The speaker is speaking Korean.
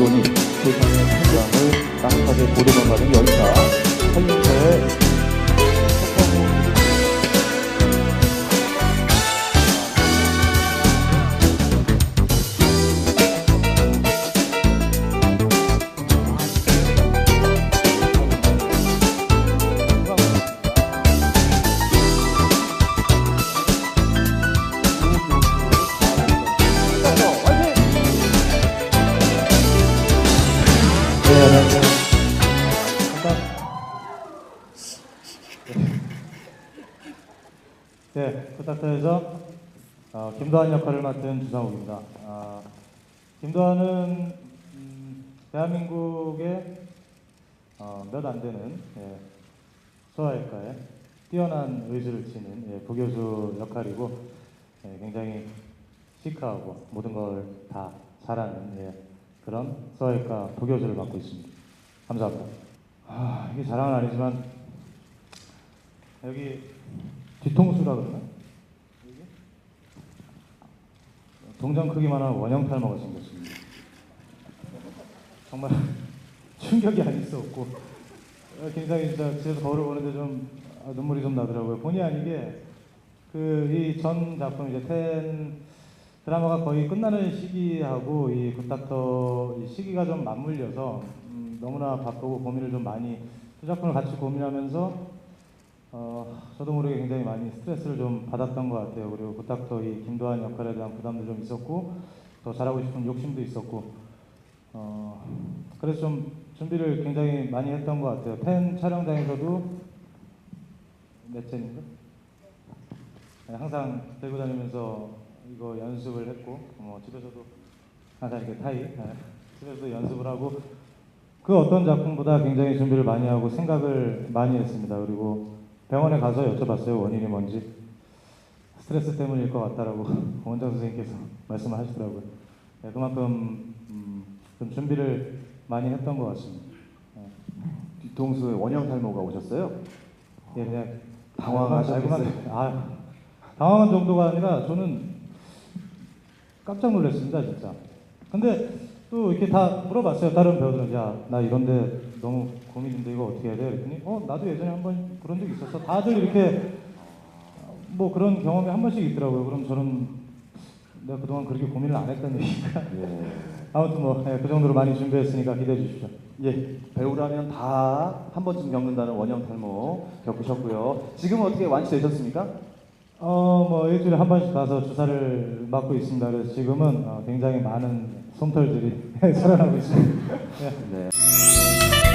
이론이 세상의 현장을 따뜻하게 보도만 받은 열사 한림사의 네, 굿닥터에서 어, 김도한 역할을 맡은 주상욱입니다. 아, 김도한은 음, 대한민국의 어, 몇안 되는 예, 소아외과에 뛰어난 의지를 치는 예, 부교수 역할이고 예, 굉장히 시크하고 모든 걸 다 잘하는 예, 그런 소아외과 부교수를 맡고 있습니다. 감사합니다. 아, 이게 자랑은 아니지만 여기 뒤통수라 그러나? 여기? 동전 크기만한 원형 탈모가 생겼습니다. 정말 충격이 아닐 수 없고 어, 굉장히 진짜 집에서 거울을 보는데 좀 아, 눈물이 좀 나더라고요. 본의 아니게 그 이 전 작품 이제 텐 드라마가 거의 끝나는 시기하고 이 굿닥터 이 시기가 좀 맞물려서 음, 너무나 바쁘고 고민을 좀 많이 두 작품을 같이 고민하면서 어, 저도 모르게 굉장히 많이 스트레스를 좀 받았던 것 같아요. 그리고 굿닥터 이 김도한 역할에 대한 부담도 좀 있었고 더 잘하고 싶은 욕심도 있었고 어, 그래서 좀 준비를 굉장히 많이 했던 것 같아요. 팬 촬영장에서도 넷째인가? 네, 항상 들고 다니면서 이거 연습을 했고 뭐 집에서도 항상 이렇게 타이 네, 집에서도 연습을 하고 그 어떤 작품보다 굉장히 준비를 많이 하고 생각을 많이 했습니다. 그리고 병원에 가서 여쭤봤어요 원인이 뭔지 스트레스 때문일 것 같다라고 원장 선생님께서 말씀을 하시더라고요. 네, 그만큼 음, 좀 준비를 많이 했던 것 같습니다. 네. 뒤통수에 원형 탈모가 오셨어요? 예, 그냥 당황하셨겠어요? 알고만- 아, 당황한 정도가 아니라 저는 깜짝 놀랐습니다, 진짜. 근데 또 이렇게 다 물어봤어요, 다른 배우들은. 야, 나 이런데 너무 고민인데 이거 어떻게 해야 돼? 그랬더니, 어, 나도 예전에 한 번 그런 적 있었어. 다들 이렇게 뭐 그런 경험이 한 번씩 있더라고요. 그럼 저는 내가 그동안 그렇게 고민을 안 했다는 얘기가. 예. 아무튼 뭐, 그 정도로 많이 준비했으니까 기대해 주십시오. 예, 배우라면 다 한 번쯤 겪는다는 원형 탈모 겪으셨고요. 지금은 어떻게 완치되셨습니까? 어, 뭐 일주일에 한 번씩 가서 주사를 맞고 있습니다. 그래서 지금은 어, 굉장히 많은 솜털들이 살아나고 있습니다. 예. 네.